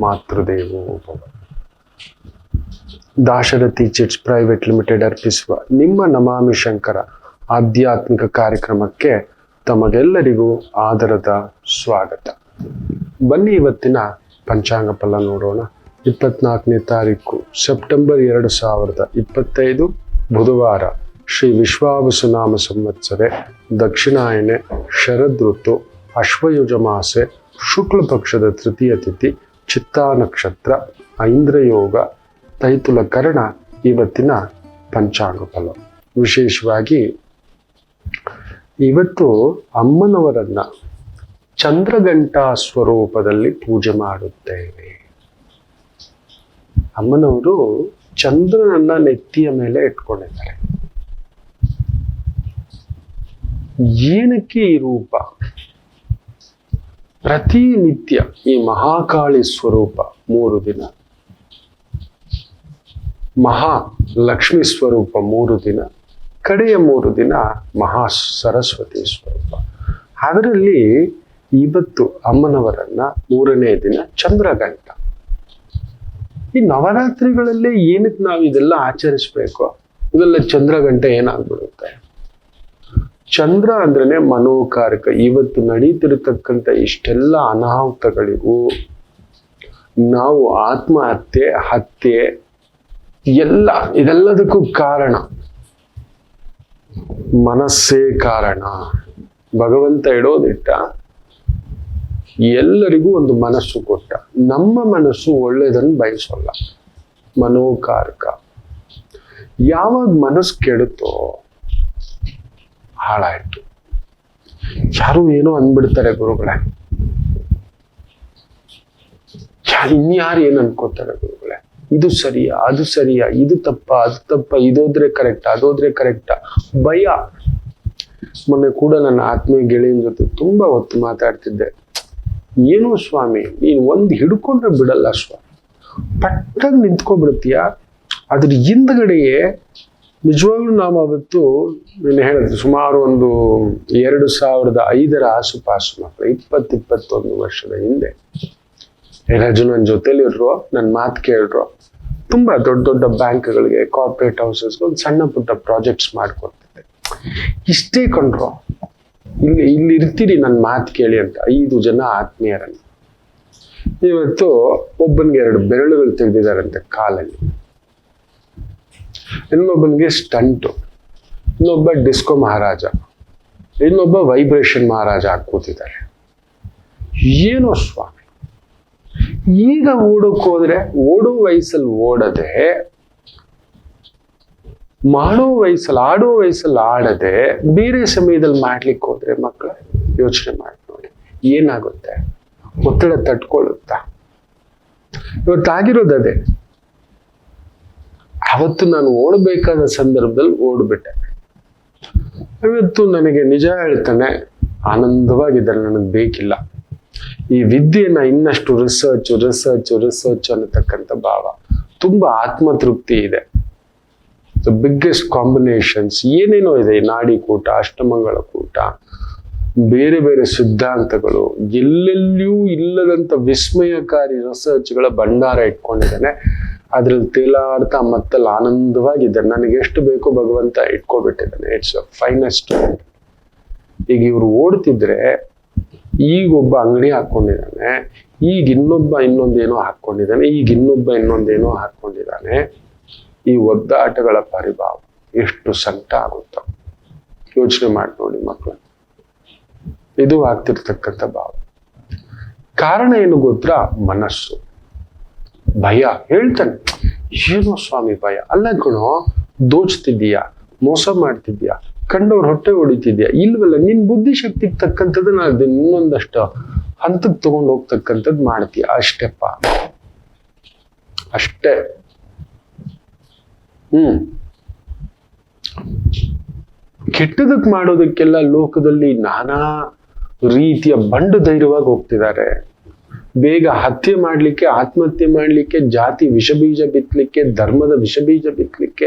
ಮಾತೃದೇವೋ ಭವ. Dasharathi chits private limited ಅರ್ಪಿಸುವ ನಿಮ್ಮ ನಮಾಮಿ ಶಂಕರ ಆಧ್ಯಾತ್ಮಿಕ ಕಾರ್ಯಕ್ರಮಕ್ಕೆ ತಮಗೆಲ್ಲರಿಗೂ ಆದರದ ಸ್ವಾಗತ. ಬನ್ನಿ ಇವತ್ತಿನ ಪಂಚಾಂಗ ಫಲ ನೋಡೋಣ. ಇಪ್ಪತ್ನಾಲ್ಕನೇ ತಾರೀಕು, ಸೆಪ್ಟೆಂಬರ್ ಎರಡು ಸಾವಿರದ ಇಪ್ಪತ್ತೈದು, ಬುಧವಾರ. ಶ್ರೀ ವಿಶ್ವಾವಸುನಾಮ ಸಂವತ್ಸರೆ, ದಕ್ಷಿಣಾಯನೆ, ಶರದ್ ಋತು ಅಶ್ವಯುಜ ಮಾಸೆ ಶುಕ್ಲ ಪಕ್ಷದ ತೃತೀಯ ತಿಥಿ ಚಿತ್ತಾ ನಕ್ಷತ್ರ, ಐಂದ್ರಯೋಗ, ತೈತುಲ ಕರ್ಣ ಇವತ್ತಿನ ಪಂಚಾಂಗ ಫಲ ವಿಶೇಷವಾಗಿ ಇವತ್ತು ಅಮ್ಮನವರನ್ನ ಚಂದ್ರಗಂಟಾ ಸ್ವರೂಪದಲ್ಲಿ ಪೂಜೆ ಮಾಡುತ್ತೇವೆ. ಅಮ್ಮನವರು ಚಂದ್ರನನ್ನ ನೆತ್ತಿಯ ಮೇಲೆ ಇಟ್ಕೊಂಡಿದ್ದಾರೆ. ಏನಕ್ಕೆ ಈ ರೂಪ? ಪ್ರತಿನಿತ್ಯ ಈ ಮಹಾಕಾಳಿ ಸ್ವರೂಪ ಮೂರು ದಿನ. ಮಹಾ ಲಕ್ಷ್ಮಿ ಸ್ವರೂಪ ಮೂರು ದಿನ. ಕಡೆಯ ಮೂರು ದಿನ ಮಹಾ ಸರಸ್ವತಿ ಸ್ವರೂಪ. ಅದರಲ್ಲಿ ಇವತ್ತು ಅಮ್ಮನವರನ್ನ ಮೂರನೇ ದಿನ ಚಂದ್ರಗಂಟ ಈ ನವರಾತ್ರಿಗಳಲ್ಲಿ ಏನಕ್ಕೆ ನಾವು ಇದೆಲ್ಲ ಆಚರಿಸ್ಬೇಕು? ಇದೆಲ್ಲ ಚಂದ್ರಗಂಟೆ ಏನಾಗ್ಬಿಡುತ್ತೆ? ಚಂದ್ರ ಅಂದ್ರೆ ಮನೋಕಾರಕ. ಇವತ್ತು ನಡೀತಿರತಕ್ಕಂಥ ಇಷ್ಟೆಲ್ಲ ಅನಾಹುತಗಳಿಗೂ ನಾವು ಆತ್ಮಹತ್ಯೆ, ಹತ್ಯೆ, ಎಲ್ಲ, ಇದೆಲ್ಲದಕ್ಕೂ ಕಾರಣ. ಮನಸ್ಸೇ ಕಾರಣ. ಭಗವಂತ ಇಡೋದಿಟ್ಟ ಎಲ್ಲರಿಗೂ ಒಂದು ಮನಸ್ಸು ಕೊಟ್ಟ. ನಮ್ಮ ಮನಸ್ಸು ಒಳ್ಳೆಯದನ್ನು ಬಯಸೋಲ್ಲ. ಮನೋಕಾರಕ. ಯಾವಾಗ ಮನಸ್ಸು ಕೆಡುತ್ತೋ ಹಾಳಾಯ್ತು. ಯಾರು ಏನೋ ಅಂದ್ಬಿಡ್ತಾರೆ ಗುರುಗಳೇ. ಇನ್ಯಾರು ಏನ್ ಅನ್ಕೋತಾರೆ ಗುರುಗಳೇ. ಇದು ಸರಿಯಾ? ಅದು ಸರಿಯಾ? ಇದು ತಪ್ಪ? ಅದು ತಪ್ಪ? ಇದೋದ್ರೆ ಕರೆಕ್ಟ್ ಅದೋದ್ರೆ ಕರೆಕ್ಟಾ ಭಯ. ಮೊನ್ನೆ ಕೂಡ ನನ್ನ ಆತ್ಮೀಯ ಗೆಳೆಯನ ಜೊತೆ ತುಂಬಾ ಹೊತ್ತು ಮಾತಾಡ್ತಿದ್ದೆ. ಏನೋ ಸ್ವಾಮಿ, ನೀನ್ ಒಂದ್ ಹಿಡ್ಕೊಂಡ್ರೆ ಬಿಡಲ್ಲ ಸ್ವಾಮಿ. ಪಟ್ಟಾಗಿ ನಿಂತ್ಕೊಂಡ್ಬಿಡ್ತೀಯ? ಅದ್ರ ಹಿಂದ್ಗಡೆಯೇ ನಿಜವಾಗ್ಲೂ ನಾವು ಅವತ್ತು ನೀನು ಹೇಳಿದ್ರು ಸುಮಾರು ಒಂದು ಎರಡು ಸಾವಿರದ ಐದರ ಆಸುಪಾಸು ಮಾತ್ರ ಇಪ್ಪತ್ತು ಇಪ್ಪತ್ತೊಂದು ವರ್ಷದ ಹಿಂದೆ. ಏನಾದ್ರು ನನ್ನ ನನ್ನ ಮಾತು ಕೇಳ್ರು, ತುಂಬಾ ದೊಡ್ಡ ದೊಡ್ಡ ಬ್ಯಾಂಕ್ಗಳಿಗೆ ಕಾರ್ಪೊರೇಟ್ ಹೌಸಸ್ಗೆ ಒಂದು ಸಣ್ಣ ಪುಟ್ಟ ಪ್ರಾಜೆಕ್ಟ್ಸ್ ಮಾಡ್ಕೊಡ್ತಿದ್ದೆ. ಇಷ್ಟೇ ಕಂಡ್ರು, ಇಲ್ಲಿ ಇಲ್ಲಿ ಇರ್ತೀರಿ ನನ್ನ ಮಾತು ಕೇಳಿ ಅಂತ ಐದು ಜನ ಆತ್ಮೀಯರನ್ನು. ಇವತ್ತು ಒಬ್ಬನಿಗೆ ಎರಡು ಬೆರಳುಗಳು ತೆಗೆದಿದ್ದಾರಂತೆ ಕಾಲಲ್ಲಿ. ಇನ್ನೊಬ್ಬನಿಗೆ ಸ್ಟಂಟು ಇನ್ನೊಬ್ಬ ಡಿಸ್ಕೋ ಮಹಾರಾಜ. ಇನ್ನೊಬ್ಬ ವೈಬ್ರೇಷನ್ ಮಹಾರಾಜ ಹಾಕ್ಕೋತಿದ್ದಾರೆ. ಏನೋ ಸ್ವಾಮಿ. ಈಗ ಓಡೋಕ್ ಹೋದ್ರೆ, ಓಡೋ ವಯಸ್ಸಲ್ಲಿ ಓಡದೆ, ಮಾಡೋ ವಯಸ್ಸಲ್ಲಿ, ಆಡೋ ವಯಸ್ಸಲ್ಲಿ ಆಡದೆ, ಬೇರೆ ಸಮಯದಲ್ಲಿ ಮಾಡ್ಲಿಕ್ಕೆ ಹೋದ್ರೆ ಮಕ್ಕಳ, ಯೋಚನೆ ಮಾಡಿ ನೋಡಿ, ಏನಾಗುತ್ತೆ? ಒತ್ತಡ ತಟ್ಕೊಳ್ಳುತ್ತಾ? ಇವತ್ತಾಗಿರೋದು ಅವತ್ತು ನಾನು ಓಡಬೇಕಾದ ಸಂದರ್ಭದಲ್ಲಿ ಓಡ್ಬಿಟ್ಟೆ. ಇವತ್ತು ನನಗೆ ನಿಜ ಹೇಳ್ತಾನೆ, ಆನಂದವಾಗಿದ್ದಾರೆ ನನಗೆ ಬೇಕಿಲ್ಲ. ಈ ವಿದ್ಯೆನ ಇನ್ನಷ್ಟು ರಿಸರ್ಚ್ ರಿಸರ್ಚ್ ರಿಸರ್ಚ್ ಅನ್ನತಕ್ಕಂಥ ಭಾವ. ತುಂಬಾ ಆತ್ಮತೃಪ್ತಿ ಇದೆ. ದ ಬಿಗ್ಗೆಸ್ಟ್ ಕಾಂಬಿನೇಷನ್ಸ್ ಏನೇನೋ ಇದೆ ನಾಡಿ ಕೂಟ, ಅಷ್ಟಮಂಗಳ ಕೂಟ, ಬೇರೆ ಬೇರೆ ಸಿದ್ಧಾಂತಗಳು, ಎಲ್ಲೆಲ್ಲಿಯೂ ಇಲ್ಲದಂತ ವಿಸ್ಮಯಕಾರಿ ರಿಸರ್ಚ್ಗಳ ಭಂಡಾರ ಇಟ್ಕೊಂಡಿದ್ದಾನೆ. ಅದ್ರಲ್ಲಿ ತೇಲಾಡ್ತಾ ಮತ್ತಲ್ಲಿ ಆನಂದವಾಗಿದ್ದಾರೆ. ನನಗೆ ಎಷ್ಟು ಬೇಕೋ ಭಗವಂತ ಇಟ್ಕೊಬಿಟ್ಟಿದ್ದಾನೆ. ಇಟ್ಸ್ ಫೈನೆಸ್ಟ್ ಈಗ ಇವ್ರು ಓಡ್ತಿದ್ರೆ ಈಗ ಒಬ್ಬ ಅಂಗಡಿ ಹಾಕೊಂಡಿದ್ದಾನೆ ಈಗ ಇನ್ನೊಬ್ಬ ಇನ್ನೊಂದೇನೋ ಹಾಕೊಂಡಿದ್ದಾನೆ ಈಗ ಇನ್ನೊಬ್ಬ ಇನ್ನೊಂದೇನೋ ಹಾಕೊಂಡಿದ್ದಾನೆ ಈ ಒದ್ದಾಟಗಳ ಪರಿಭಾವ ಎಷ್ಟು ಸಂಕಟ ಆಗುತ್ತೋ. ಯೋಚನೆ ಮಾಡಿ ನೋಡಿ ಮಕ್ಕಳು ಇದು ಆಗ್ತಿರ್ತಕ್ಕಂಥ ಭಾವ. ಕಾರಣ ಏನು ಗೊತ್ತಾ? ಮನಸ್ಸು. ಭಯ ಹೇಳ್ತಾನೆ. ಏನೋ ಸ್ವಾಮಿ ಭಯ. ಅಲ್ಲ ಕಣೋ ದೋಚ್ತಿದ್ದೀಯಾ? ಮೋಸ ಮಾಡ್ತಿದ್ಯಾ ಕಂಡವ್ರ ಹೊಟ್ಟೆ ಹೊಡಿತಿದ್ಯಾ ಇಲ್ವಲ್ಲ, ನಿನ್ ಬುದ್ಧಿಶಕ್ತಿಗೆ ನಾನು ಅದನ್ನ ಇನ್ನೊಂದಷ್ಟು ಹಂತಕ್ಕೆ ತಗೊಂಡು ಹೋಗ್ತಕ್ಕಂಥದ್ದು ಮಾಡ್ತೀಯ. ಅಷ್ಟೆಪ್ಪ. ಅಷ್ಟೇ. ಹ್ಮ್. ಕೆಟ್ಟದಕ್ ಮಾಡೋದಕ್ಕೆಲ್ಲ ಲೋಕದಲ್ಲಿ ನಾನಾ ರೀತಿಯ ಬಂಡು ಧೈರ್ಯವಾಗಿ ಹೋಗ್ತಿದ್ದಾರೆ. ಬೇಗ ಹತ್ಯೆ ಮಾಡಲಿಕ್ಕೆ, ಆತ್ಮಹತ್ಯೆ ಮಾಡಲಿಕ್ಕೆ, ಜಾತಿ ವಿಷಬೀಜ ಬಿತ್ತಲಿಕ್ಕೆ ಧರ್ಮದ ವಿಷಬೀಜ ಬಿತ್ತಲಿಕ್ಕೆ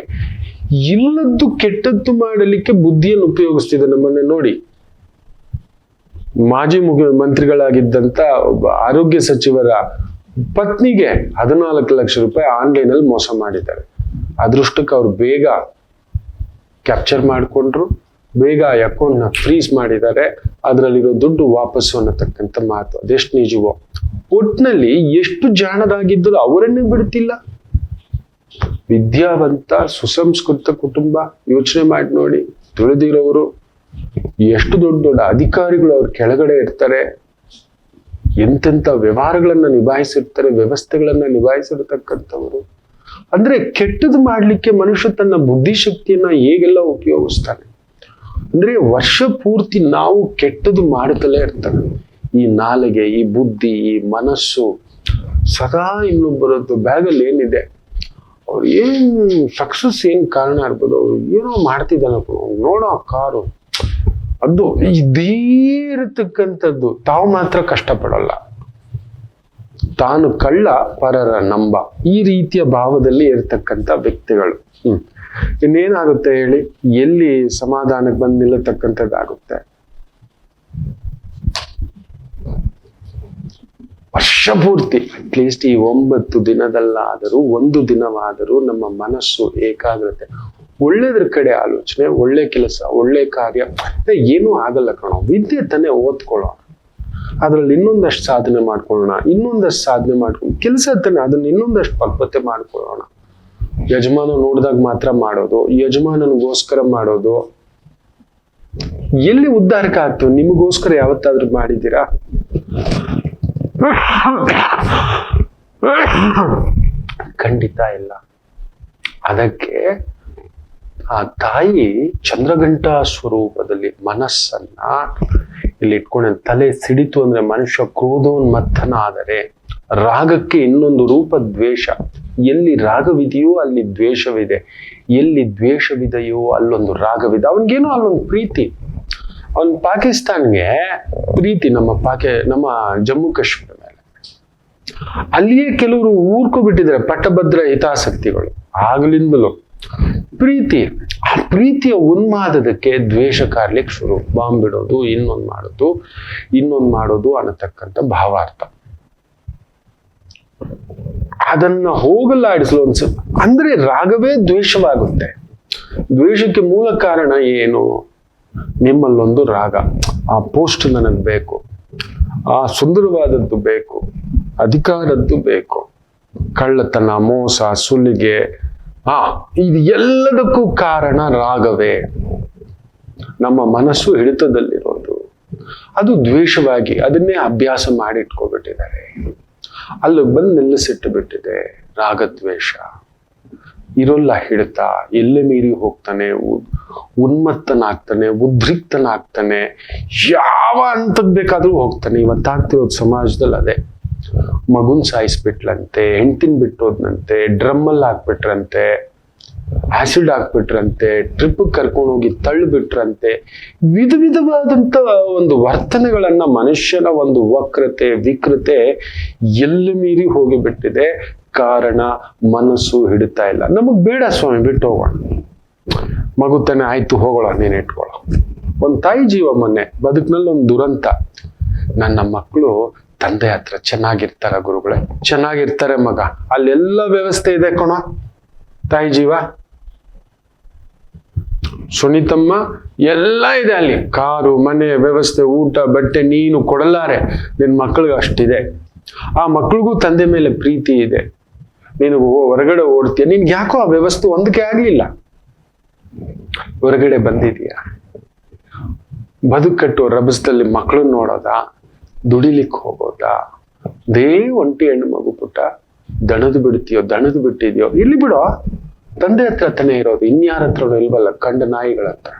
ಇಲ್ಲದ್ದು ಕೆಟ್ಟದ್ದು ಮಾಡಲಿಕ್ಕೆ ಬುದ್ಧಿಯನ್ನು ಉಪಯೋಗಿಸ್ತಿದೆ ನಮ್ಮನ್ನ ನೋಡಿ. ಮಾಜಿ ಮುಖ್ಯ ಮಂತ್ರಿಗಳಾಗಿದ್ದಂತ ಒಬ್ಬ ಆರೋಗ್ಯ ಸಚಿವರ ಪತ್ನಿಗೆ ಹದಿನಾಲ್ಕು ಲಕ್ಷ ರೂಪಾಯಿ ಆನ್ಲೈನ್ ಅಲ್ಲಿ ಮೋಸ ಮಾಡಿದ್ದಾರೆ. ಅದೃಷ್ಟಕ್ಕೆ ಅವ್ರು ಬೇಗ ಕ್ಯಾಪ್ಚರ್ ಮಾಡಿಕೊಂಡ್ರು. ಬೇಗ ಅಕೌಂಟ್ನ ಫ್ರೀಸ್ ಮಾಡಿದ್ದಾರೆ. ಅದರಲ್ಲಿರೋ ದುಡ್ಡು ವಾಪಸ್ಸು ಅನ್ನತಕ್ಕಂಥ ಮಾತು. ಅದೆಷ್ಟು ನಿಜವೋ? ಒಟ್ನಲ್ಲಿ ಎಷ್ಟು ಜಾಣದಾಗಿದ್ದರೂ ಅವರನ್ನೇ ಬಿಡ್ತಿಲ್ಲ ವಿದ್ಯಾವಂತ, ಸುಸಂಸ್ಕೃತ ಕುಟುಂಬ ಯೋಚನೆ ಮಾಡಿ ನೋಡಿ, ತಿಳಿದಿರೋರು ಎಷ್ಟು ದೊಡ್ಡ ದೊಡ್ಡ ಅಧಿಕಾರಿಗಳು ಅವ್ರ ಕೆಳಗಡೆ ಇರ್ತಾರೆ, ಎಂತೆಂಥ ವ್ಯವಹಾರಗಳನ್ನ ನಿಭಾಯಿಸಿರ್ತಾರೆ, ವ್ಯವಸ್ಥೆಗಳನ್ನ ನಿಭಾಯಿಸಿರ್ತಕ್ಕಂಥವ್ರು. ಅಂದ್ರೆ ಕೆಟ್ಟದ್ದು ಮಾಡ್ಲಿಕ್ಕೆ ಮನುಷ್ಯ ತನ್ನ ಬುದ್ಧಿಶಕ್ತಿಯನ್ನ ಹೇಗೆಲ್ಲ ಉಪಯೋಗಿಸ್ತಾನೆ? ಅಂದ್ರೆ ವರ್ಷ ಪೂರ್ತಿ ನಾವು ಕೆಟ್ಟದ್ದು ಮಾಡುತ್ತಲೇ ಇರ್ತಾರೆ. ಈ ನಾಲಿಗೆ, ಈ ಬುದ್ಧಿ, ಈ ಮನಸ್ಸು ಸದಾ ಇನ್ನೊಬ್ಬರದ್ದು ಬ್ಯಾಗಲ್ಲಿ ಏನಿದೆ, ಅವ್ರು ಏನು ಸಕ್ಸಸ್ ಏನು ಕಾರಣ ಇರ್ಬೋದು ಅವ್ರು ಏನೋ ಮಾಡ್ತಿದ್ದಾನಪ್ಪ ನೋಡೋ ಕಾರು. ಅದು ಇದೇ ಇರತಕ್ಕಂಥದ್ದು. ತಾವು ಮಾತ್ರ ಕಷ್ಟಪಡಲ್ಲ. ತಾನು ಕಳ್ಳ ಪರರ ನಂಬ. ಈ ರೀತಿಯ ಭಾವದಲ್ಲಿ ಇರತಕ್ಕಂಥ ವ್ಯಕ್ತಿಗಳು. ಹ್ಮ್. ಇನ್ನೇನಾಗುತ್ತೆ ಹೇಳಿ, ಎಲ್ಲಿ ಸಮಾಧಾನಕ್ಕೆ ಬಂದು ನಿಲ್ಲತಕ್ಕಂಥದ್ದಾಗುತ್ತೆ? ವರ್ಷ ಪೂರ್ತಿ ಅಟ್ಲೀಸ್ಟ್ ಈ ಒಂಬತ್ತು ದಿನದಲ್ಲಾದರೂ, ಒಂದು ದಿನವಾದರೂ ನಮ್ಮ ಮನಸ್ಸು ಏಕಾಗ್ರತೆ. ಒಳ್ಳೇದ್ರ ಕಡೆ ಆಲೋಚನೆ, ಒಳ್ಳೆ ಕೆಲಸ, ಒಳ್ಳೆ ಕಾರ್ಯ ಏನೂ ಆಗಲ್ಲ ಕಣೋ. ವಿದ್ಯೆ ತಾನೇ ಓದ್ಕೊಳ್ಳೋಣ ಅದ್ರಲ್ಲಿ ಇನ್ನೊಂದಷ್ಟು ಸಾಧನೆ ಮಾಡ್ಕೊಳ್ಳೋಣ, ಇನ್ನೊಂದಷ್ಟು ಸಾಧನೆ ಮಾಡ್ಕೊಂಡು ಕೆಲಸ ತಾನೆ, ಅದನ್ನ ಇನ್ನೊಂದಷ್ಟು ಪಕ್ವತೆ ಮಾಡ್ಕೊಳ್ಳೋಣ. ಯಜಮಾನ ನೋಡಿದಾಗ ಮಾತ್ರ ಮಾಡೋದು, ಯಜಮಾನನಿಗೋಸ್ಕರ ಮಾಡೋದು. ಎಲ್ಲಿ ಉದ್ಧಾರಕ ಆಯ್ತು ನಿಮಗೋಸ್ಕರ ಯಾವತ್ತಾದ್ರೂ ಮಾಡಿದ್ದೀರಾ? ಖಂಡಿತ ಇಲ್ಲ. ಅದಕ್ಕೆ ಆ ತಾಯಿ ಚಂದ್ರಘಂಟ ಸ್ವರೂಪದಲ್ಲಿ ಮನಸ್ಸನ್ನ ಇಲ್ಲಿ ಇಟ್ಕೊಂಡ ತಲೆ ಸಿಡಿತು ಅಂದ್ರೆ ಮನುಷ್ಯ ಕ್ರೋಧೋನ್ಮತ್ತನ ಆದರೆ ರಾಗಕ್ಕೆ ಇನ್ನೊಂದು ರೂಪ ದ್ವೇಷ. ಎಲ್ಲಿ ರಾಗವಿದೆಯೋ ಅಲ್ಲಿ ದ್ವೇಷವಿದೆ. ಎಲ್ಲಿ ದ್ವೇಷವಿದೆಯೋ ಅಲ್ಲೊಂದು ರಾಗವಿದೆ. ಅವನಿಗೇನೋ ಅಲ್ಲೊಂದು ಪ್ರೀತಿ. ಅವನ್ ಪಾಕಿಸ್ತಾನ್ಗೆ ಪ್ರೀತಿ ನಮ್ಮ ಪಾಕಿ, ನಮ್ಮ ಜಮ್ಮು ಕಾಶ್ಮೀರ ಮೇಲೆ. ಅಲ್ಲಿಯೇ ಕೆಲವರು ಊರ್ಕೊಬಿಟ್ಟಿದ್ದಾರೆ ಪಟ್ಟಭದ್ರ ಹಿತಾಸಕ್ತಿಗಳು. ಆಗ್ಲಿಂದಲೂ ಪ್ರೀತಿ. ಆ ಪ್ರೀತಿಯ ಉನ್ಮಾದದಕ್ಕೆ ದ್ವೇಷ ಕಾರ್ಲಿಕ್ಕೆ ಶುರು. ಬಾಂಬ್ ಬಿಡೋದು, ಇನ್ನೊಂದು ಮಾಡೋದು ಇನ್ನೊಂದು ಮಾಡೋದು ಅನ್ನತಕ್ಕಂಥ ಭಾವಾರ್ಥ. ಅದನ್ನ ಹೋಗಲಾಡಿಸಲು ಅನ್ಸ ಅಂದ್ರೆ ರಾಗವೇ ದ್ವೇಷವಾಗುತ್ತೆ. ದ್ವೇಷಕ್ಕೆ ಮೂಲ ಕಾರಣ ಏನು? ನಿಮ್ಮಲ್ಲೊಂದು ರಾಗ. ಆ ಪೋಸ್ಟ್ ನನಗೆ ಬೇಕು. ಆ ಸುಂದರವಾದದ್ದು ಬೇಕು. ಅಧಿಕಾರದ್ದು ಬೇಕು. ಕಳ್ಳತನ, ಮೋಸ, ಸುಲಿಗೆ. ಆ, ಇದು ಎಲ್ಲದಕ್ಕೂ ಕಾರಣ ರಾಗವೇ. ನಮ್ಮ ಮನಸ್ಸು ಹಿಡಿತದಲ್ಲಿರೋದು. ಅದು ದ್ವೇಷವಾಗಿ ಅದನ್ನೇ ಅಭ್ಯಾಸ ಮಾಡಿಟ್ಕೊಬಿಟ್ಟಿದ್ದಾರೆ. ಅಲ್ಲಿ ಬಂದು ನಿಲ್ಲಿಸಿಟ್ಟು ಬಿಟ್ಟಿದೆ ರಾಗದ್ವೇಷ. ಇರೋಲ್ಲ ಹಿಡಿತ, ಎಲ್ಲೇ ಮೀರಿ ಹೋಗ್ತಾನೆ ಉನ್ಮತ್ತನಾಗ್ತಾನೆ, ಉದ್ರಿಕ್ತನಾಗ್ತಾನೆ, ಯಾವ ಹಂತಕ್ಕೆ ಬೇಕಾದ್ರೂ ಹೋಗ್ತಾನೆ. ಇವತ್ತಾಗ್ತಿರೋದು ಸಮಾಜದಲ್ಲಿ ಅದೇ. ಮಗುನ್ ಸಾಯಿಸ್ಬಿಟ್ಲಂತೆ, ಹೆಂಡ್ತಿನ ಬಿಟ್ಟೋದ್ನಂತೆ, ಡ್ರಮ್ಮಲ್ಲಿ ಹಾಕ್ಬಿಟ್ರಂತೆ. ಆಸಿಡ್ ಹಾಕ್ಬಿಟ್ರಂತೆ ಟ್ರಿಪ್ ಕರ್ಕೊಂಡು ಹೋಗಿ ತಳ್ಳಿಬಿಟ್ರಂತೆ ವಿಧ ವಿಧವಾದಂಥ ಒಂದು ವರ್ತನೆಗಳನ್ನ ಮನುಷ್ಯನ ಒಂದು ವಕ್ರತೆ, ವಿಕೃತೆ ಎಲ್ಲಿ ಮೀರಿ ಹೋಗಿಬಿಟ್ಟಿದೆ? ಕಾರಣ ಮನಸ್ಸು ಹಿಡಿತಾ ಇಲ್ಲ. ನಮಗ್ ಬೇಡ ಸ್ವಾಮಿ, ಬಿಟ್ಟು ಹೋಗೋಣ. ಮಗು ತಾನೆ ಆಯ್ತು, ಹೋಗೋಣ, ನೀನ್ ಇಟ್ಕೊಳ್ಳೋ. ಒಂದ್ ತಾಯಿ ಜೀವ ಮೊನ್ನೆ ಬದುಕಿನಲ್ಲಿ ಒಂದು ದುರಂತ. ನನ್ನ ಮಕ್ಕಳು ತಂದೆ ಹತ್ರ ಚೆನ್ನಾಗಿರ್ತಾರ ಗುರುಗಳೇ. ಚೆನ್ನಾಗಿರ್ತಾರೆ ಮಗ. ಅಲ್ಲೆಲ್ಲ ವ್ಯವಸ್ಥೆ ಇದೆ ಕಣ. ತಾಯಿ ಜೀವ. ಸುನೀತಮ್ಮ, ಎಲ್ಲ ಇದೆ ಅಲ್ಲಿ. ಕಾರು, ಮನೆ, ವ್ಯವಸ್ಥೆ, ಊಟ, ಬಟ್ಟೆ ನೀನು ಕೊಡಲಾರೆ. ನಿನ್ನ ಮಕ್ಕಳಿಗೆ ಅಷ್ಟಿದೆ. ಆ ಮಕ್ಳಿಗೂ ತಂದೆ ಮೇಲೆ ಪ್ರೀತಿ ಇದೆ. ನೀನು ಹೊರಗಡೆ ಓಡ್ತೀಯ. ನಿನ್ಗೆ ಯಾಕೋ ಆ ವ್ಯವಸ್ಥೆ ಒಂದಕ್ಕೆ ಆಗ್ಲಿಲ್ಲ. ಹೊರಗಡೆ ಬಂದಿದೀಯ ಬದುಕಟ್ಟು ರಭಸದಲ್ಲಿ ಮಕ್ಕಳನ್ನ ನೋಡೋದಾ? ದುಡಿಲಿಕ್ಕೆ ಹೋಗೋದಾ? ದೇ ಒಂಟಿ ಹೆಣ್ಣು ಮಗು ಪುಟ್ಟ. ದಣದು ಬಿಡ್ತೀಯೋ, ದಣದು ಬಿಟ್ಟಿದ್ಯೋ? ಇಲ್ಲಿ ಬಿಡೋ. ತಂದೆ ಹತ್ರ ತಾನೇ ಇರೋದು, ಇನ್ಯಾರ ಹತ್ರನೂ ಇಲ್ವಲ್ಲ, ಕಂಡ ನಾಯಿಗಳ ಹತ್ರ.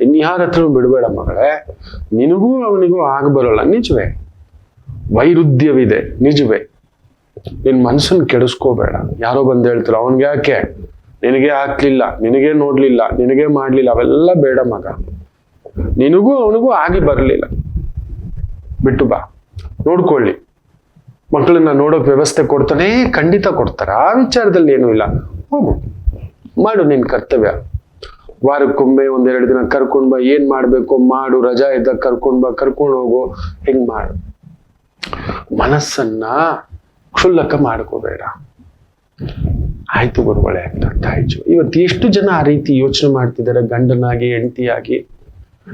ಇನ್ಯಾರ ಹತ್ರನೂ ಬಿಡಬೇಡ ಮಗಳೇ. ನಿನಗೂ ಅವನಿಗೂ ಆಗಬರೋಲ್ಲ ನಿಜವೇ. ವೈರುಧ್ಯವಿದೆ, ನಿಜವೇ. ನಿನ್ ಮನಸ್ಸನ್ನು ಕೆಡಿಸ್ಕೋಬೇಡ. ಯಾರೋ ಬಂದು ಹೇಳ್ತಾರೆ, ಅವನ್ಗೆ ಯಾಕೆ? ನಿನಗೆ ಹಾಕ್ಲಿಲ್ಲ ನಿನಗೆ ನೋಡ್ಲಿಲ್ಲ, ನಿನಗೆ ಮಾಡ್ಲಿಲ್ಲ, ಅವೆಲ್ಲ ಬೇಡ ಮಗ. ನಿನಗೂ ಅವನಿಗೂ ಆಗಿ ಬರಲಿಲ್ಲ. ಬಿಟ್ಟು ಬಾ. ನೋಡ್ಕೊಳ್ಳಿ. ಮಕ್ಕಳನ್ನ ನೋಡೋಕ್ ವ್ಯವಸ್ಥೆ ಕೊಡ್ತಾನೆ, ಖಂಡಿತ ಕೊಡ್ತಾರೆ. ಆ ವಿಚಾರದಲ್ಲಿ ಏನೂ ಇಲ್ಲ. ಹೋಗು. ಮಾಡು ನಿನ್ ಕರ್ತವ್ಯ. ವಾರಕ್ಕೊಮ್ಮೆ ಒಂದೆರಡು ದಿನ ಕರ್ಕೊಂಡ್ ಬಾ, ಏನ್ ಮಾಡ್ಬೇಕು ಮಾಡು, ರಜಾ ಇದ್ದಾಗ ಕರ್ಕೊಂಡ್ ಬಾ, ಕರ್ಕೊಂಡು ಹೋಗು, ಹಿಂಗ್ ಮಾಡು. ಮನಸ್ಸನ್ನ ಕ್ಷುಲ್ಲಕ ಮಾಡ್ಕೋಬೇಡ. ಆಯ್ತು ಗುರುಗಳೇ, ಅಂತ ಆಯ್ತು. ಇವತ್ತು ಎಷ್ಟು ಜನ ಆ ರೀತಿ ಯೋಚನೆ ಮಾಡ್ತಿದ್ದಾರೆ, ಗಂಡನಾಗಿ, ಹೆಂಡತಿಯಾಗಿ?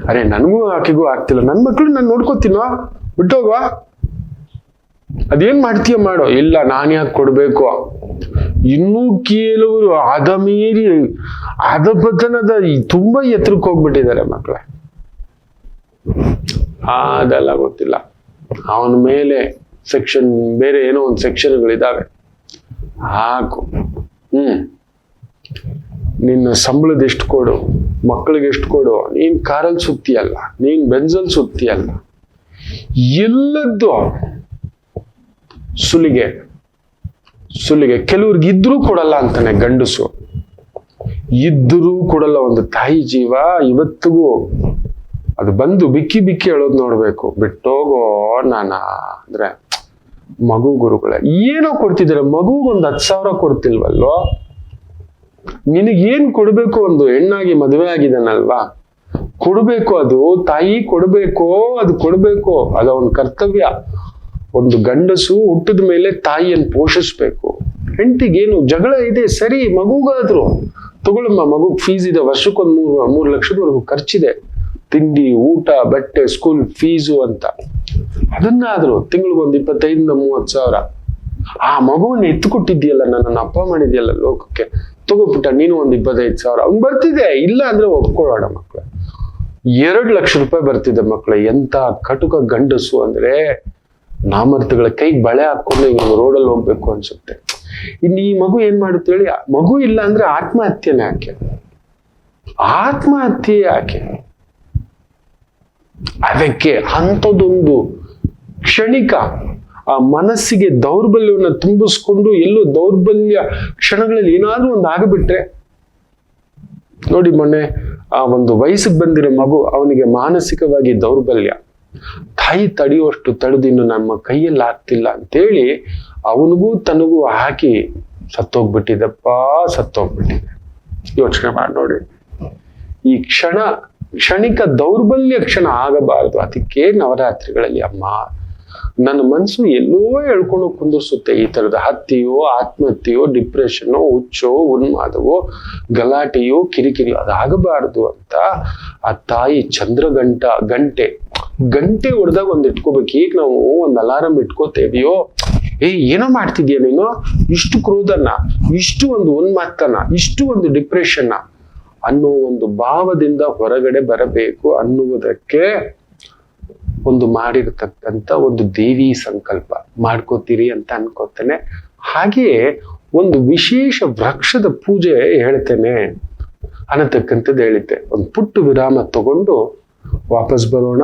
ಅರೆ, ನನಗೂ ಆಕೆಗೂ ಆಗ್ತಿಲ್ಲ. ನನ್ನ ಮಕ್ಕಳು ನಾನು ನೋಡ್ಕೋತೀನೋ? ಬಿಟ್ಟೋಗುವ? ಅದೇನ್ ಮಾಡ್ತೀಯ ಮಾಡೋ. ಇಲ್ಲ, ನಾನು ಯಾಕೆ ಕೊಡ್ಬೇಕು? ಇನ್ನೂ ಕೇಳುವರು ಅದ ಮೀರಿ ಅಧಪತನದ ತುಂಬಾ ಎತ್ತರಕ್ಕೆ ಹೋಗ್ಬಿಟ್ಟಿದ್ದಾರೆ ಮಕ್ಕಳೇ. ಅದೆಲ್ಲ ಗೊತ್ತಿಲ್ಲ. ಅವನ ಮೇಲೆ ಸೆಕ್ಷನ್ ಬೇರೆ ಏನೋ ಒಂದು ಸೆಕ್ಷನ್ಗಳಿದ್ದಾವೆ ಹಾಕು. ಹ್ಮ್. ನಿನ್ನ ಸಂಬಳದ ಎಷ್ಟು ಕೊಡು, ಮಕ್ಕಳಿಗೆ ಎಷ್ಟು ಕೊಡು. ನೀನ್ ಕಾರಲ್ಲಿ ಸುತ್ತಿಯಲ್ಲ, ನೀನ್ ಬೆಂಜಲ್ ಸುತ್ತಿಯಲ್ಲ. ಎಲ್ಲದ್ದು ಸುಲಿಗೆ. ಸುಲಿಗೆ ಕೆಲವ್ರಿಗೆ ಇದ್ರೂ ಕೊಡಲ್ಲ ಅಂತಾನೆ ಗಂಡಸು. ಇದ್ರೂ ಕೊಡಲ್ಲ ಒಂದು ತಾಯಿ ಜೀವ, ಇವತ್ತಿಗೂ ಅದು ಬಂದು ಬಿಕ್ಕಿ ಬಿಕ್ಕಿ ಹೇಳೋದು ನೋಡ್ಬೇಕು. ಬಿಟ್ಟೋಗೋ ನಾನ ಅಂದ್ರೆ ಮಗು ಗುರುಗಳೇ, ಏನೋ ಕೊಡ್ತಿದ್ದಾರೆ ಮಗುಗೊಂದು ಹತ್ತು ಸಾವಿರ ಕೊಡ್ತಿಲ್ವಲ್ಲೋ? ನಿನಗೇನ್ ಕೊಡ್ಬೇಕು ಒಂದು ಹೆಣ್ಣಾಗಿ ಮದುವೆ ಆಗಿದಾನಲ್ವಾ ಕೊಡ್ಬೇಕು ಅದು, ತಾಯಿ ಕೊಡ್ಬೇಕು, ಅದು ಕೊಡ್ಬೇಕು, ಅದು ಒಂದು ಕರ್ತವ್ಯ. ಒಂದು ಗಂಡಸು ಹುಟ್ಟಿದ ಮೇಲೆ ತಾಯಿಯನ್ನು ಪೋಷಿಸ್ಬೇಕು. ಹೆಂಡತಿಗೇನು ಜಗಳ ಇದೆ, ಸರಿ, ಮಗುಗಾದ್ರು. ತಗೊಳಮ್ಮ ಮಗು ಫೀಸ್ ಇದೆ, ವರ್ಷಕ್ಕೊಂದು ಮೂರು ಮೂರು ಲಕ್ಷದವರೆಗೂ ಖರ್ಚಿದೆ. ತಿಂಡಿ, ಊಟ, ಬಟ್ಟೆ ಸ್ಕೂಲ್ ಫೀಸು ಅಂತ. ಅದನ್ನಾದ್ರು, ತಿಂಗಳಿಗೊಂದು ಇಪ್ಪತ್ತೈದರಿಂದ ಮೂವತ್ತು ಸಾವಿರ. ಆ ಮಗುವನ್ನ ಎತ್ತು ಕೊಟ್ಟಿದ್ಯಲ್ಲ ನನ್ನನ್ನು ಅಪ್ಪ ಮಾಡಿದ್ಯಲ್ಲ ಲೋಕಕ್ಕೆ. ತಗೋಬಿಟ್ಟ ನೀನು ಒಂದು ಇಪ್ಪತ್ತೈದು ಸಾವಿರ. ಅವ್ನು ಬರ್ತಿದೆ, ಇಲ್ಲ ಅಂದ್ರೆ ಒಪ್ಕೊಳ್ಳೋಣ ಮಕ್ಕಳು ಎರಡು ಲಕ್ಷ ರೂಪಾಯಿ ಬರ್ತಿದೆ ಮಕ್ಕಳು ಎಂತ ಕಟುಕ ಗಂಡಸು ಅಂದ್ರೆ ನಾಮರ್ಥಗಳ ಕೈಗೆ ಬಳೆ ಹಾಕೊಂಡು ಇವಾಗ ರೋಡಲ್ಲಿ ಹೋಗ್ಬೇಕು ಅನ್ಸುತ್ತೆ. ಇನ್ನು ಈ ಮಗು ಏನ್ ಮಾಡುತ್ತೆ ಹೇಳಿ, ಮಗು ಇಲ್ಲ ಅಂದ್ರೆ ಆತ್ಮಹತ್ಯೆನೇ ಯಾಕೆ ಆತ್ಮಹತ್ಯೆ ಯಾಕೆ ಅದಕ್ಕೆ ಅಂಥದ್ದೊಂದು ಕ್ಷಣಿಕ ಆ ಮನಸ್ಸಿಗೆ ದೌರ್ಬಲ್ಯವನ್ನು ತುಂಬಿಸ್ಕೊಂಡು ಎಲ್ಲೋ ದೌರ್ಬಲ್ಯ ಕ್ಷಣಗಳಲ್ಲಿ ಏನಾದ್ರೂ ಒಂದು ಆಗಬಿಟ್ರೆ, ನೋಡಿ ಮೊನ್ನೆ ಆ ಒಂದು ವಯಸ್ಸಿಗೆ ಬಂದಿರೋ ಮಗು ಅವನಿಗೆ ಮಾನಸಿಕವಾಗಿ ದೌರ್ಬಲ್ಯ. ತಾಯಿ ತಡೆಯುವಷ್ಟು ತಡೆದು ಇನ್ನು ನಮ್ಮ ಕೈಯಲ್ಲಿ ಆಗ್ತಿಲ್ಲ ಅಂತೇಳಿ ಅವನಿಗೂ ತನಗೂ ಹಾಕಿ ಸತ್ತೋಗ್ಬಿಟ್ಟಿದಪ್ಪ ಸತ್ತೋಗ್ಬಿಟ್ಟಿದೆ. ಯೋಚನೆ ಮಾಡಿ ನೋಡಿ. ಈ ಕ್ಷಣ, ಕ್ಷಣಿಕ ದೌರ್ಬಲ್ಯ ಕ್ಷಣ ಆಗಬಾರದು. ಅದಕ್ಕೆ ನವರಾತ್ರಿಗಳಲ್ಲಿ ಅಮ್ಮ, ನನ್ನ ಮನಸ್ಸು ಎಲ್ಲೋ ಹೇಳ್ಕೊಂಡು ಕುಂದಿರ್ಸುತ್ತೆ ಈ ತರದ ಹತ್ಯೆಯೋ, ಆತ್ಮಹತ್ಯೆಯೋ, ಡಿಪ್ರೆಷನ್ನೋ, ಹುಚ್ಚೋ, ಉನ್ಮಾದವೋ, ಗಲಾಟೆಯೋ ಕಿರಿಕಿರಿಯೋ ಅದಾಗಬಾರದು ಅಂತ ಆ ತಾಯಿ ಚಂದ್ರಗಂಟ ಗಂಟೆ ಗಂಟೆ ಹೊಡೆದಾಗ ಒಂದು ಇಟ್ಕೋಬೇಕು. ಈಗ ನಾವು ಒಂದು ಅಲಾರಂ ಇಟ್ಕೋತೇವಿಯೋ ಏ, ಏನೋ ಮಾಡ್ತಿದ್ಯಾ ನೀನು? ಇಷ್ಟು ಕ್ರೋಧನ, ಇಷ್ಟು ಒಂದು ಉನ್ಮತ್ತನ ಇಷ್ಟು ಒಂದು ಡಿಪ್ರೆಷನ್ನ ಅನ್ನೋ ಒಂದು ಭಾವದಿಂದ ಹೊರಗಡೆ ಬರಬೇಕು ಅನ್ನುವುದಕ್ಕೆ ಒಂದು ಮಾಡಿರ್ತಕ್ಕಂತ ಒಂದು ದೇವಿ ಸಂಕಲ್ಪ ಮಾಡ್ಕೋತೀರಿ ಅಂತ ಅನ್ಕೋತೇನೆ. ಹಾಗೆಯೇ ಒಂದು ವಿಶೇಷ ವೃಕ್ಷದ ಪೂಜೆ ಹೇಳ್ತೇನೆ ಅನ್ನತಕ್ಕಂಥದ್ದು ಹೇಳಿದ್ದೆ. ಒಂದು ಪುಟ್ಟು ವಿರಾಮ ತಗೊಂಡು ವಾಪಸ್ ಬರೋಣ.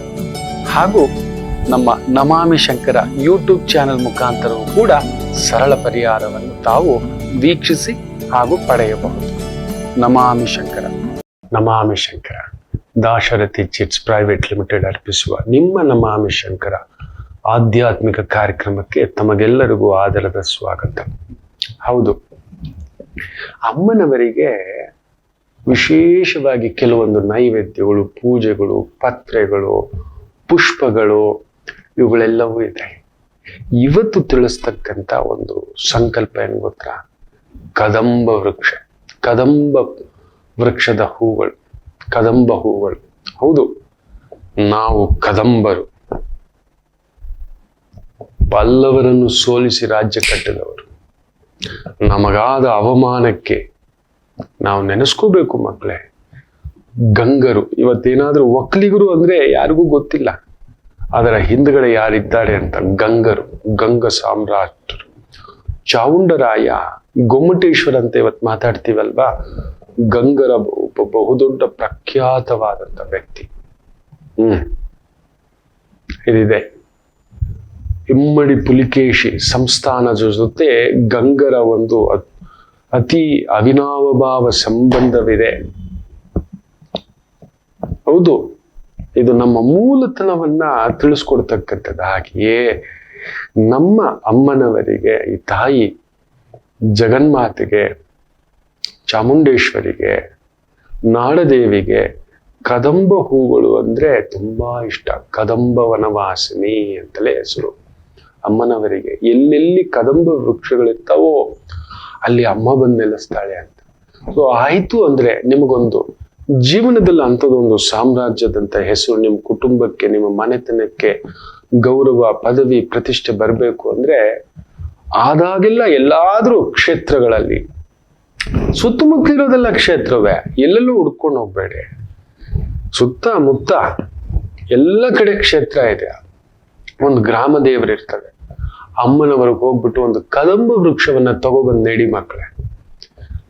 ಹಾಗೂ ನಮ್ಮ ನಮಾಮಿ ಶಂಕರ ಯೂಟ್ಯೂಬ್ ಚಾನೆಲ್ ಮುಖಾಂತರವೂ ಕೂಡ ಸರಳ ಪರಿಹಾರವನ್ನು ತಾವು ವೀಕ್ಷಿಸಿ ಹಾಗೂ ಪಡೆಯಬಹುದು. Namami Shankara. Namami Shankara. Dasharathi chits private limited ಅರ್ಪಿಸುವ ನಿಮ್ಮ ನಮಾಮಿ ಶಂಕರ ಆಧ್ಯಾತ್ಮಿಕ ಕಾರ್ಯಕ್ರಮಕ್ಕೆ ತಮಗೆಲ್ಲರಿಗೂ ಆದರದ ಸ್ವಾಗತ. ಹೌದು. ಅಮ್ಮನವರಿಗೆ ವಿಶೇಷವಾಗಿ ಕೆಲವೊಂದು ನೈವೇದ್ಯಗಳು, ಪೂಜೆಗಳು, ಪತ್ರೆಗಳು ಪುಷ್ಪಗಳು ಇವುಗಳೆಲ್ಲವೂ ಇದೆ. ಇವತ್ತು ತಿಳಿಸ್ತಕ್ಕಂಥ ಒಂದು ಸಂಕಲ್ಪ ಏನು ಗೊತ್ತಾ? ಕದಂಬ ವೃಕ್ಷ. ಕದಂಬ ವೃಕ್ಷದ ಹೂಗಳು. ಕದಂಬ ಹೂಗಳು. ಹೌದು. ನಾವು ಕದಂಬರು. ಪಲ್ಲವರನ್ನು ಸೋಲಿಸಿ ರಾಜ್ಯ ಕಟ್ಟಿದವರು. ನಮಗಾದ ಅವಮಾನಕ್ಕೆ ನಾವು ನೆನೆಸ್ಕೋಬೇಕು ಮಕ್ಕಳೇ. ಗಂಗರು. ಇವತ್ತೇನಾದ್ರೂ ಒಕ್ಕಲಿಗರು ಅಂದ್ರೆ ಯಾರಿಗೂ ಗೊತ್ತಿಲ್ಲ. ಅದರ ಹಿಂದ್ಗಡೆ ಯಾರಿದ್ದಾರೆ ಅಂತ ಗಂಗರು, ಗಂಗ ಸಾಮ್ರಾಟರು. ಚಾವುಂಡರಾಯ ಗೊಮ್ಮಟೇಶ್ವರ ಅಂತ ಇವತ್ತು ಮಾತಾಡ್ತೀವಲ್ವಾ? ಗಂಗರ ಒಬ್ಬ ಬಹುದೊಡ್ಡ ಪ್ರಖ್ಯಾತವಾದಂತ ವ್ಯಕ್ತಿ. ಹ್ಮ್. ಇದಿದೆ. ಇಮ್ಮಡಿ ಪುಲಿಕೇಶಿ ಸಂಸ್ಥಾನದ ಜೊತೆ ಗಂಗರ ಒಂದು ಅತಿ ಅವಿನಾವಭಾವ ಸಂಬಂಧವಿದೆ. ಹೌದು. ಇದು ನಮ್ಮ ಮೂಲತನವನ್ನ ತಿಳಿಸ್ಕೊಡ್ತಕ್ಕಂಥದ್ದು. ಹಾಗೆಯೇ ನಮ್ಮ ಅಮ್ಮನವರಿಗೆ, ಈ ತಾಯಿ ಜಗನ್ಮಾತೆಗೆ, ಚಾಮುಂಡೇಶ್ವರಿಗೆ, ನಾಡದೇವಿಗೆ ಕದಂಬ ಹೂಗಳು ಅಂದ್ರೆ ತುಂಬಾ ಇಷ್ಟ. ಕದಂಬ ವನವಾಸಿನಿ ಅಂತಲೇ ಹೆಸರು. ಅಮ್ಮನವರಿಗೆ ಎಲ್ಲೆಲ್ಲಿ ಕದಂಬ ವೃಕ್ಷಗಳಿರ್ತಾವೋ ಅಲ್ಲಿ ಅಮ್ಮ ಬಂದು ನೆಲೆಸ್ತಾಳೆ ಅಂತ. ಸೊ ಆಯ್ತು ಅಂದ್ರೆ ನಿಮಗೊಂದು ಜೀವನದಲ್ಲಿ ಅಂಥದ್ದೊಂದು ಸಾಮ್ರಾಜ್ಯದಂತ ಹೆಸರು ನಿಮ್ಮ ಕುಟುಂಬಕ್ಕೆ, ನಿಮ್ಮ ಮನೆತನಕ್ಕೆ ಗೌರವ, ಪದವಿ, ಪ್ರತಿಷ್ಠೆ ಬರಬೇಕು ಅಂದ್ರೆ ಆದಾಗೆಲ್ಲ ಎಲ್ಲಾದ್ರೂ ಕ್ಷೇತ್ರಗಳಲ್ಲಿ ಸುತ್ತಮುತ್ತ ಇರೋದೆಲ್ಲ ಕ್ಷೇತ್ರವೇ, ಎಲ್ಲೆಲ್ಲೂ ಹುಡ್ಕೊಂಡು ಹೋಗ್ಬೇಡಿ. ಸುತ್ತಮುತ್ತ ಎಲ್ಲ ಕಡೆ ಕ್ಷೇತ್ರ ಇದೆ. ಒಂದು ಗ್ರಾಮ ದೇವರು ಇರ್ತದೆ. ಅಮ್ಮನವರೆಗೆ ಹೋಗ್ಬಿಟ್ಟು ಒಂದು ಕದಂಬ ವೃಕ್ಷವನ್ನ ತಗೊಬಂದು ನೆಡಿ ಮಕ್ಕಳೇ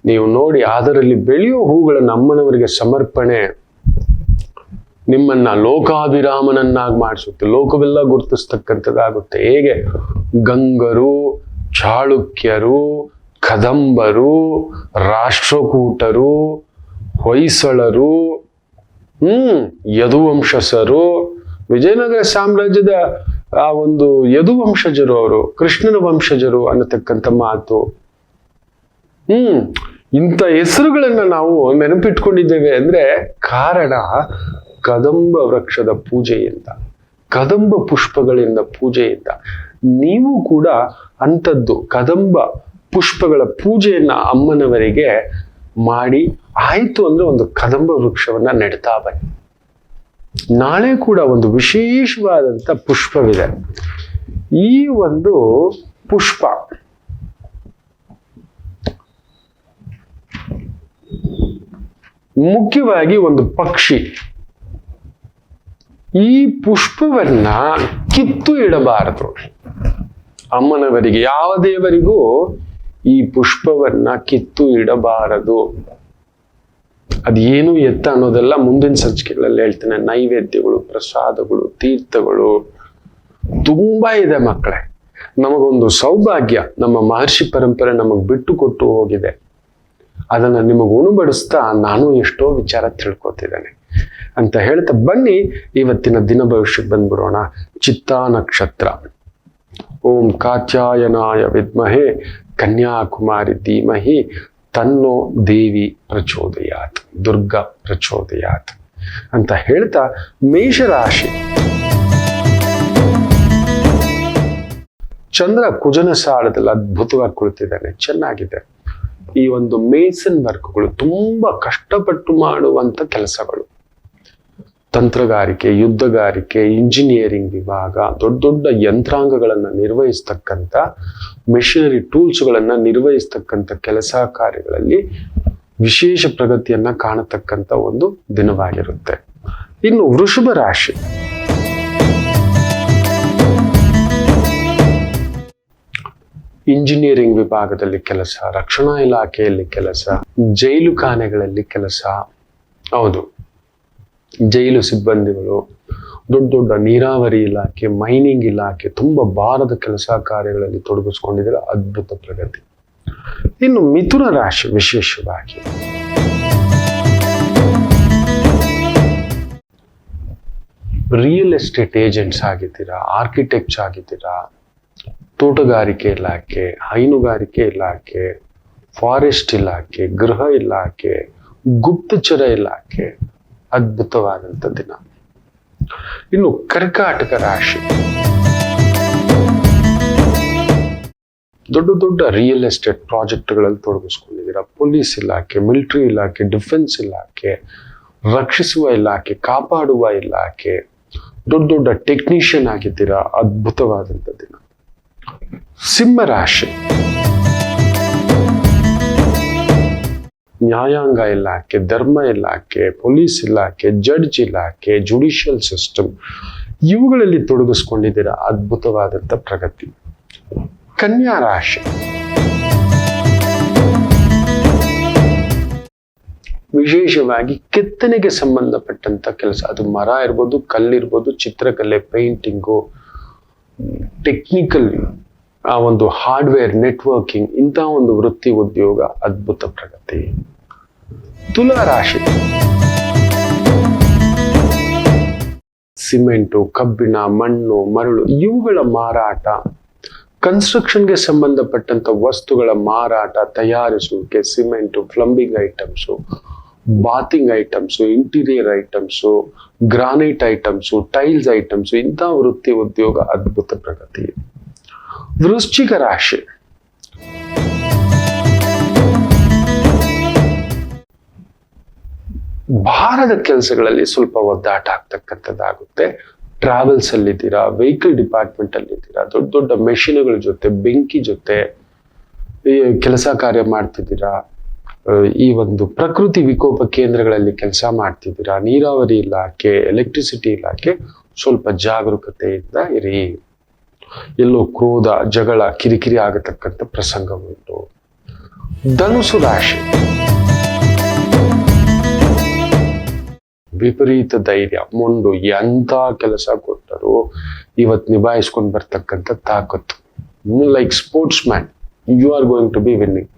ನೀವು ನೋಡಿ ಅದರಲ್ಲಿ ಬೆಳೆಯೋ ಹೂಗಳನ್ನು ಅಮ್ಮನವರಿಗೆ ಸಮರ್ಪಣೆ. ನಿಮ್ಮನ್ನ ಲೋಕಾಭಿರಾಮನನ್ನಾಗಿ ಮಾಡಿಸುತ್ತೆ. ಲೋಕವೆಲ್ಲ ಗುರುತಿಸ್ತಕ್ಕಂಥದ್ದಾಗುತ್ತೆ. ಹೇಗೆ? ಗಂಗರು, ಚಾಳುಕ್ಯರು, ಕದಂಬರು, ರಾಷ್ಟ್ರಕೂಟರು, ಹೊಯ್ಸಳರು, ಹ್ಮ್, ಯದುವಂಶಸರು, ವಿಜಯನಗರ ಸಾಮ್ರಾಜ್ಯದ, ಆ, ಒಂದು ಯದುವಂಶಜರು ಅವರು, ಕೃಷ್ಣನ ವಂಶಜರು ಅನ್ನತಕ್ಕಂಥ ಮಾತು. ಹ್ಮ್ ಇಂಥ ಹೆಸರುಗಳನ್ನು ನಾವು ನೆನಪಿಟ್ಕೊಂಡಿದ್ದೇವೆ ಅಂದ್ರೆ ಕಾರಣ ಕದಂಬ ವೃಕ್ಷದ ಪೂಜೆಯಿಂದ ಕದಂಬ ಪುಷ್ಪಗಳಿಂದ ಪೂಜೆಯಿಂದ ನೀವು ಕೂಡ ಅಂಥದ್ದು ಕದಂಬ ಪುಷ್ಪಗಳ ಪೂಜೆಯನ್ನ ಅಮ್ಮನವರಿಗೆ ಮಾಡಿ, ಆಯಿತು ಅಂದ್ರೆ ಒಂದು ಕದಂಬ ವೃಕ್ಷವನ್ನ ನೆಡ್ತಾ ಬನ್ನಿ. ನಾಳೆ ಕೂಡ ಒಂದು ವಿಶೇಷವಾದಂತ ಪುಷ್ಪವಿದೆ. ಈ ಒಂದು ಪುಷ್ಪ ಮುಖ್ಯವಾಗಿ ಒಂದು ಪಕ್ಷಿ. ಈ ಪುಷ್ಪವನ್ನ ಕಿತ್ತು ಇಡಬಾರದು. ಅಮ್ಮನವರಿಗೆ, ಯಾವ ದೇವರಿಗೂ ಈ ಪುಷ್ಪವನ್ನ ಕಿತ್ತು ಇಡಬಾರದು. ಅದೇನು ಎತ್ತ ಅನ್ನೋದೆಲ್ಲ ಮುಂದಿನ ಸಂಚಿಕೆಗಳಲ್ಲಿ ಹೇಳ್ತೇನೆ. ನೈವೇದ್ಯಗಳು, ಪ್ರಸಾದಗಳು, ತೀರ್ಥಗಳು. ತುಂಬಾ ಇದೆ ಮಕ್ಕಳೇ. ನಮಗೊಂದು ಸೌಭಾಗ್ಯ. ನಮ್ಮ ಮಹರ್ಷಿ ಪರಂಪರೆ ನಮಗ್ ಬಿಟ್ಟು ಕೊಟ್ಟು ಹೋಗಿದೆ. ಅದನ್ನ ನಿಮಗೆ ಉಣಬಡಿಸ್ತಾ ನಾನು ಎಷ್ಟೋ ವಿಚಾರ ತಿಳ್ಕೊತಿದ್ದೇನೆ. ಅಂತ ಹೇಳ್ತಾ ಬನ್ನಿ, ಇವತ್ತಿನ ದಿನ ಭವಿಷ್ಯಕ್ಕೆ ಬಂದ್ಬಿಡೋಣ. ಚಿತ್ತಾ ನಕ್ಷತ್ರ. ಓಂ ಕಾತ್ಯಾಯನಾಯ ವಿದ್ಮಹೆ, ಕನ್ಯಾಕುಮಾರಿ ಧೀಮಹಿ, ತನ್ನೋ ದೇವಿ ಪ್ರಚೋದಯಾತ್, ದುರ್ಗಾ ಪ್ರಚೋದಯಾತ್ ಅಂತ ಹೇಳ್ತಾ ಮೇಷರಾಶಿ. ಚಂದ್ರ ಕುಜನ ಸಾಲದಲ್ಲಿ ಅದ್ಭುತವಾಗಿ ಕುಳಿತಿದ್ದಾನೆ, ಚೆನ್ನಾಗಿದೆ. ಈ ಒಂದು ಮೇಸನ್ ವರ್ಕ್ಗಳು ತುಂಬಾ ಕಷ್ಟಪಟ್ಟು ಮಾಡುವಂತ ಕೆಲಸಗಳು. ತಂತ್ರಗಾರಿಕೆ, ಯುದ್ಧಗಾರಿಕೆ, ಇಂಜಿನಿಯರಿಂಗ್ ವಿಭಾಗ, ದೊಡ್ಡ ದೊಡ್ಡ ಯಂತ್ರಾಂಗಗಳನ್ನ ನಿರ್ವಹಿಸ್ತಕ್ಕಂಥ, ಮೆಷಿನರಿ ಟೂಲ್ಸ್ಗಳನ್ನ ನಿರ್ವಹಿಸ್ತಕ್ಕಂಥ ಕೆಲಸ ಕಾರ್ಯಗಳಲ್ಲಿ ವಿಶೇಷ ಪ್ರಗತಿಯನ್ನ ಕಾಣತಕ್ಕಂಥ ಒಂದು ದಿನವಾಗಿರುತ್ತೆ. ಇನ್ನು ವೃಷಭ ರಾಶಿ. ಇಂಜಿನಿಯರಿಂಗ್ ವಿಭಾಗದಲ್ಲಿ ಕೆಲಸ, ರಕ್ಷಣಾ ಇಲಾಖೆಯಲ್ಲಿ ಕೆಲಸ, ಜೈಲು ಖಾನೆಗಳಲ್ಲಿ ಕೆಲಸ. ಹೌದು. ಜೈಲು ಸಿಬ್ಬಂದಿಗಳು, ದೊಡ್ಡ ದೊಡ್ಡ ನೀರಾವರಿ ಇಲಾಖೆ, ಮೈನಿಂಗ್ ಇಲಾಖೆ ತುಂಬಾ ಭಾರದ ಕೆಲಸ ಕಾರ್ಯಗಳಲ್ಲಿ ತೊಡಗಿಸ್ಕೊಂಡಿದ್ದಾರೆ ಅದ್ಭುತ ಪ್ರಗತಿ. ಇನ್ನು ಮಿಥುನ ರಾಶಿ ವಿಶೇಷವಾಗಿ. ರಿಯಲ್ ಎಸ್ಟೇಟ್ ಏಜೆಂಟ್ಸ್ ಆಗಿದ್ದೀರಾ ಆರ್ಕಿಟೆಕ್ಟ್ಸ್ ಆಗಿದ್ದೀರಾ ತೋಟಗಾರಿಕೆ ಇಲಾಖೆ, ಹೈನುಗಾರಿಕೆ ಇಲಾಖೆ ಫಾರೆಸ್ಟ್ ಇಲಾಖೆ, ಗೃಹ ಇಲಾಖೆ, ಗುಪ್ತಚರ ಇಲಾಖೆ, ಅದ್ಭುತವಾದಂಥ ದಿನ. ಇನ್ನು ಕರ್ಕಾಟಕ ರಾಶಿ. ದೊಡ್ಡ ದೊಡ್ಡ ರಿಯಲ್ ಎಸ್ಟೇಟ್ ಪ್ರಾಜೆಕ್ಟ್ಗಳಲ್ಲಿ ತೊಡಗಿಸ್ಕೊಂಡಿದ್ದೀರಾ? ಪೊಲೀಸ್ ಇಲಾಖೆ ಮಿಲಿಟರಿ ಇಲಾಖೆ ಡಿಫೆನ್ಸ್ ಇಲಾಖೆ, ರಕ್ಷಿಸುವ ಇಲಾಖೆ, ಕಾಪಾಡುವ ಇಲಾಖೆ, ದೊಡ್ಡ ದೊಡ್ಡ ಟೆಕ್ನಿಷಿಯನ್ ಆಗಿದ್ದೀರಾ? ಅದ್ಭುತವಾದಂಥ ದಿನ ಸಿಂಹ ರಾಶಿ ನ್ಯಾಯಾಂಗ ಇಲಾಖೆ, ಧರ್ಮ ಇಲಾಖೆ, ಪೊಲೀಸ್ ಇಲಾಖೆ, ಜಡ್ಜ್ ಇಲಾಖೆ ಜುಡಿಷಿಯಲ್ ಸಿಸ್ಟಮ್ ಇವುಗಳಲ್ಲಿ ತೊಡಗಿಸ್ಕೊಂಡಿದ್ದೀರಾ ಅದ್ಭುತವಾದಂಥ ಪ್ರಗತಿ. ಕನ್ಯಾ ರಾಶಿ. ವಿಶೇಷವಾಗಿ ಕೆತ್ತನೆಗೆ ಸಂಬಂಧಪಟ್ಟಂತ ಕೆಲಸ, ಅದು ಮರ ಇರ್ಬೋದು, ಕಲ್ಲಿರ್ಬೋದು, ಚಿತ್ರಕಲೆ ಪೇಂಟಿಂಗು ಟೆಕ್ನಿಕಲ್ ಆ ಒಂದು ಹಾರ್ಡ್ವೇರ್ ನೆಟ್ವರ್ಕಿಂಗ್ ಇಂಥ ಒಂದು ವೃತ್ತಿ ಉದ್ಯೋಗ ಅದ್ಭುತ ಪ್ರಗತಿ. ತುಲಾ ರಾಶಿ. ಸಿಮೆಂಟು, ಕಬ್ಬಿಣ, ಮಣ್ಣು, ಮರಳು ಇವುಗಳ ಮಾರಾಟ, ಕನ್ಸ್ಟ್ರಕ್ಷನ್ಗೆ ಸಂಬಂಧಪಟ್ಟಂತ ವಸ್ತುಗಳ ಮಾರಾಟ, ತಯಾರಿಸುವಿಕೆ, cement, plumbing items, bathing items, interior items, granite items, tiles items ಇಂಥ ವೃತ್ತಿ ಉದ್ಯೋಗ ಅದ್ಭುತ ಪ್ರಗತಿ. ವೃಶ್ಚಿಕ ರಾಶಿ. ಭಾರದ ಕೆಲಸಗಳಲ್ಲಿ ಸ್ವಲ್ಪ ಒದ್ದಾಟ ಆಗ್ತಕ್ಕಂಥದ್ದಾಗುತ್ತೆ. ಟ್ರಾವೆಲ್ಸ್ ಅಲ್ಲಿದ್ದೀರಾ ವೆಹಿಕಲ್ ಡಿಪಾರ್ಟ್ಮೆಂಟ್ ಅಲ್ಲಿದ್ದೀರಾ, ದೊಡ್ಡ ದೊಡ್ಡ ಮೆಷಿನ್ಗಳ ಜೊತೆ, ಬೆಂಕಿ ಜೊತೆ ಕೆಲಸ ಕಾರ್ಯ ಮಾಡ್ತಿದ್ದೀರಾ ಈ ಒಂದು ಪ್ರಕೃತಿ ವಿಕೋಪ ಕೇಂದ್ರಗಳಲ್ಲಿ ಕೆಲಸ ಮಾಡ್ತಿದ್ದೀರಾ, ನೀರಾವರಿ ಇಲಾಖೆ ಎಲೆಕ್ಟ್ರಿಸಿಟಿ ಇಲಾಖೆ ಸ್ವಲ್ಪ ಜಾಗರೂಕತೆಯಿಂದ ಇರಿ. ಎಲ್ಲೋ ಕ್ರೋಧ, ಜಗಳ, ಕಿರಿಕಿರಿ ಆಗತಕ್ಕಂಥ ಪ್ರಸಂಗ ಉಂಟು ಧನುಸು ರಾಶಿ. ವಿಪರೀತ ಧೈರ್ಯ, ಮೊಂಡು ಎಂಥ ಕೆಲಸ ಕೊಟ್ಟರು ಇವತ್ತು ನಿಭಾಯಿಸ್ಕೊಂಡು ಬರ್ತಕ್ಕಂಥ ತಾಕತ್ತು. Like sportsman you are going to be winning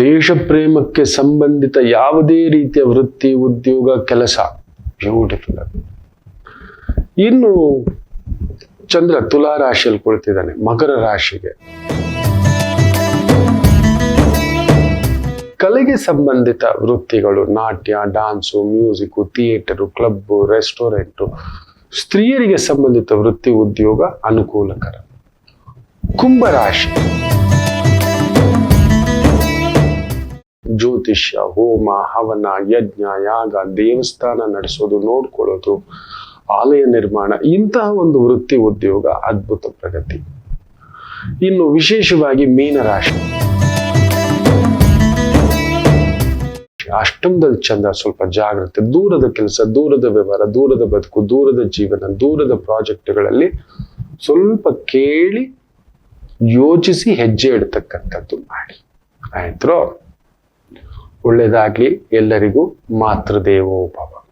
ದೇಶ ಪ್ರೇಮಕ್ಕೆ ಸಂಬಂಧಿತ ಯಾವುದೇ ರೀತಿಯ ವೃತ್ತಿ, ಉದ್ಯೋಗ, ಕೆಲಸ ಬ್ಯೂಟಿಫುಲ್ ಇನ್ನು ಚಂದ್ರ ತುಲಾ ರಾಶಿಯಲ್ಲಿ ಕುಳಿತಿದ್ದಾನೆ, ಮಕರ ರಾಶಿಗೆ. ಕಲೆಗೆ ಸಂಬಂಧಿತ ವೃತ್ತಿಗಳು, ನಾಟ್ಯ dance music theatre club restaurant ಸ್ತ್ರೀಯರಿಗೆ ಸಂಬಂಧಿತ ವೃತ್ತಿ ಉದ್ಯೋಗ ಅನುಕೂಲಕರ. ಕುಂಭರಾಶಿ ಜ್ಯೋತಿಷ್ಯ, ಹೋಮ, ಹವನ, ಯಜ್ಞ, ಯಾಗ, ದೇವಸ್ಥಾನ ನಡೆಸೋದು, ನೋಡ್ಕೊಳ್ಳೋದು ಆಲಯ ನಿರ್ಮಾಣ, ಇಂತಹ ಒಂದು ವೃತ್ತಿ ಉದ್ಯೋಗ, ಅದ್ಭುತ ಪ್ರಗತಿ. ಇನ್ನು ವಿಶೇಷವಾಗಿ ಮೀನರಾಶಿ. ಅಷ್ಟಮದಲ್ಲಿ ಚಂದ್ರ ಸ್ವಲ್ಪ ಜಾಗ್ರತೆ, ದೂರದ ಕೆಲಸ, ದೂರದ ವ್ಯವಹಾರ, ದೂರದ ಬದುಕು, ದೂರದ ಜೀವನ, ದೂರದ ಪ್ರಾಜೆಕ್ಟ್ಗಳಲ್ಲಿ ಸ್ವಲ್ಪ ಕೇಳಿ, ಯೋಚಿಸಿ ಹೆಜ್ಜೆ ಇಡ್ತಕ್ಕಂಥದ್ದು ಮಾಡಿ. ಆಯ್ತು ಒಳ್ಳೇದಾಗ್ಲಿ, ಎಲ್ಲರಿಗೂ ಮಾತೃದೇವೋ ಭವ.